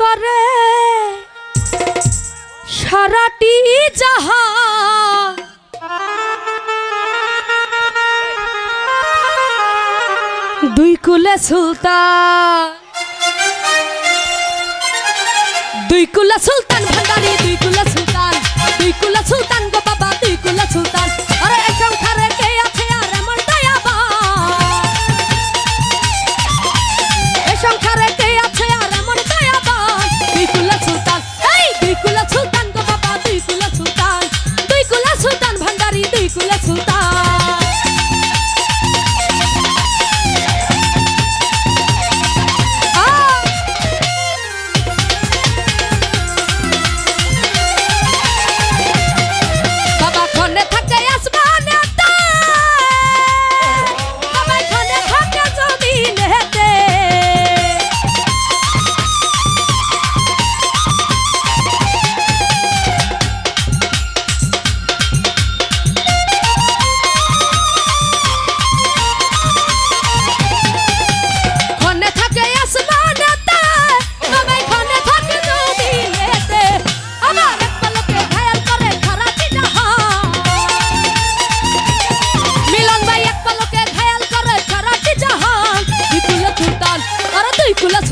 করে। সারাটি যাহা দুই কুলে সুলতা দুই কুলে সুলতা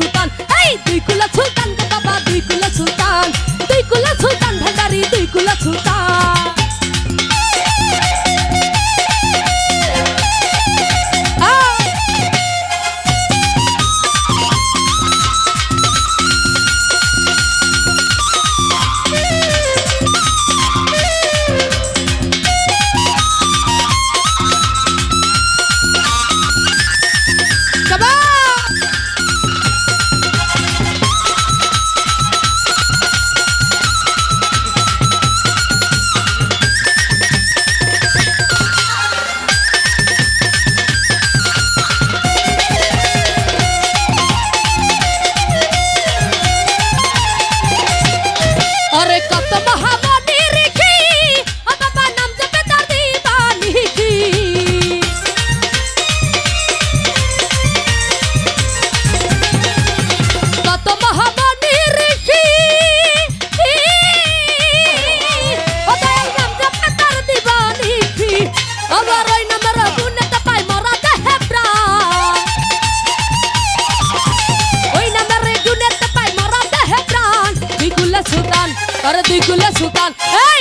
সুলতান। এই তুই কুলা সুলতান। তুই খুলে সুতান এই